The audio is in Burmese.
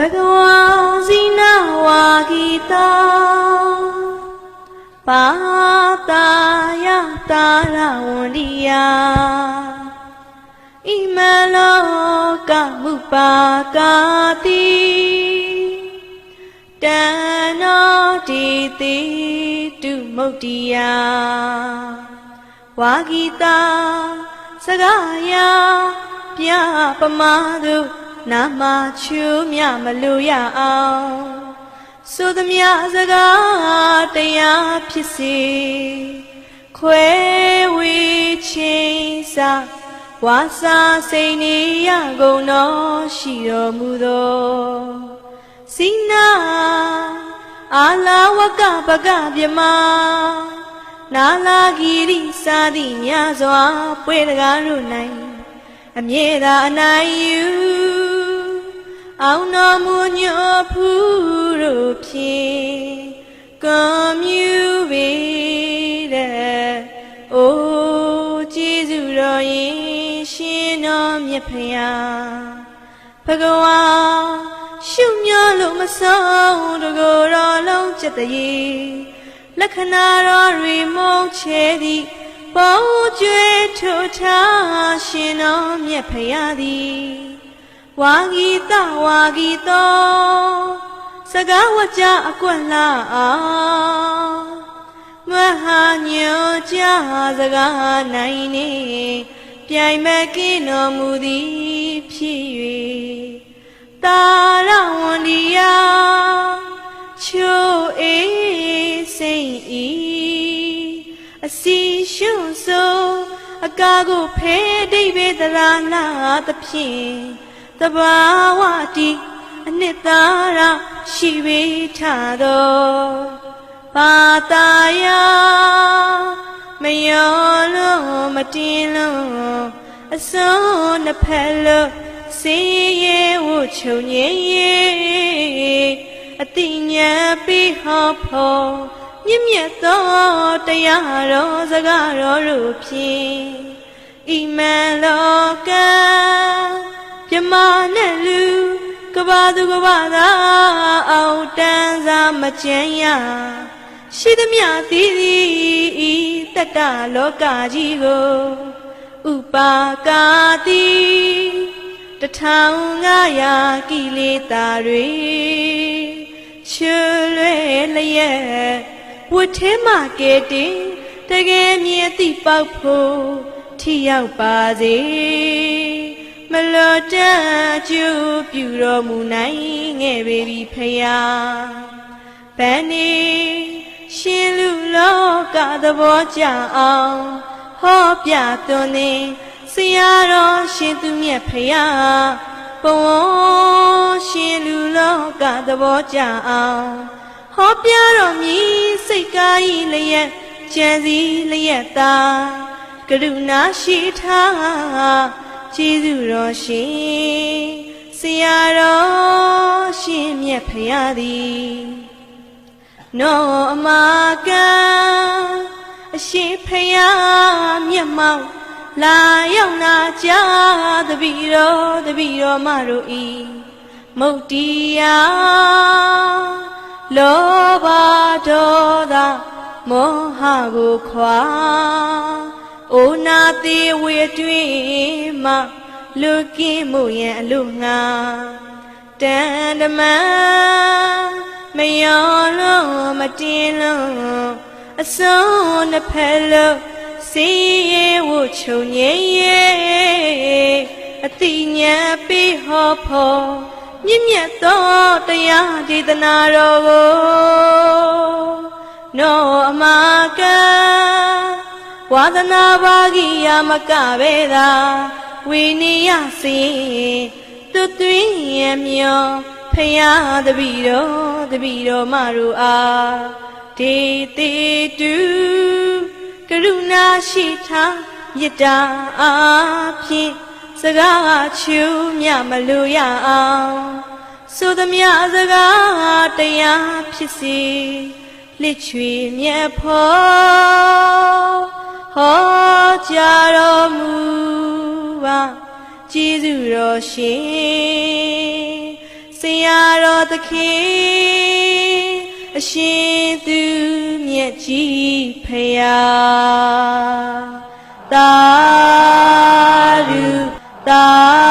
ဘဂဝါဇိနဝါဂီတာပါတာယတာရဝန္ဒီယာဣမလောကမုပါကာတိတဏ္ဍတိတိတုမုတ်တိယဝါဂီတာစကားယာပြပမာသူ နာမချူမြမလို့ရအောင်ဆိုသမျှစကားတရားဖြစ်စေခွဲဝေချင်းစာဝါစာစိတ်နေရကုန်တော်ရှိတော်မူသောစိနာအာလာဝကပကပြမနာလာဂီရိစာသည့်မြစွာပွဲတကားတို့၌အမြဲသာအနိုင်ယူ အောင်တော်မူညောဖူးတို့ဖြင့်ကွန်မြူပေတဲ့အိုးကျေးဇူးတော်ရင်ရှင်တော်မြတ်ဖရာဘဂဝါရှုမျောလို့မဆုံးတကောတော်လုံးจิตရေလက္ခဏာတော်ရီမုံချဲသည်ပေါ်ကျွေးထိုထားရှင်တော်မြတ်ဖရာသည် ဝါဂီတဝါဂီတောစကားဝကြအကွက်လာအောင်မဟာညောကြစကားနိုင်နေပြိုင်မဲ့ကင်းတော်မူသည်ဖြစ်၍တာရဝန္ဒီယာချိုအေးစိမ့်ဤအစီရှုံဆိုအကာကိုဖဲဒိဗေဒရာနာသဖြင့် တဘာဝတိအနှစ်သာရရှိပေထသောပါတာယာမယောလို့မတင်လို့အစုံနှစ်ဖက်လို့စေရဲဝချုံငြိမ်အတိညာပြီးဟောဖို့မြင့်မြတ်သောတရားတော်စကားတော်တို့ဖြင့်ဣမံလောက ပြမနဲ့လူကဘာသူကဘာသာအောင်တန်းစားမကြမ်းရရှိသမျှသီးသီးတတ္တလောကကြီးကိုဥပါကာတိတထောင်ငါရာကိလေသာတွေချွလွဲလျက်ဝတ်ထဲမှာကဲတင်တကယ်မြင်သိပေါက်ဖို့ထိရောက်ပါစေ မလောတကျူပြူတော်မူနိုင်ငယ်ပေပြီဖယားဘယ်နေရှင်လူလောကသဘောကြအောင်ဟောပြသွန်နေဆရာတော်ရှင်သူမြတ်ဖယားဘဝရှင်လူလောကသဘောကြအောင်ဟောပြတော်မူစိတ်ကားဤလျက်ကြံစည်လျက်သာကရုဏာရှိထား ကျေးဇူးတော်ရှင်ဆရာတော်ရှင်မြတ်ဖရာသည်နောအမကံအရှိဖရာမျက်မှောက်လာရောက်နာကြတပည့်တော်တပည့်တော်မတို့ဤမုတ်တီယာလောဘဒေါသမောဟကိုခွာ အိုနာသေးဝေတွင်မှလူကင်းမှုရဲ့အလို့ငါတန်တမန်မယောလုံးမတင်လုံးအစုံနှစ်ဖက်လုံးစီရဲဝချုံငိမ့်ရဲ့အတိညာပေးဟောဖို့မြင့်မြတ်သောတရားဒေသနာတော်ကိုနောအမက ဝါသနာပါဂိယမကပဲသာဝိနည်းစီသူသွင်းရမျောဖယားတပည့်တော်တပည့်တော်မတို့အားဒေတိတုကရုဏာရှိထားမေတ္တာအားဖြင့်စကားချူမြမလို့ရအောင်ဆိုသမျှစကားတရားဖြစ်စီ လက်ချွေမြတ်ဖို့ဟောကြားတော်မူပါကျေးဇူးတော်ရှင်ဆရာတော်သခင်အရှင်သူမြတ်ကြီးဖယားသာဓုသာ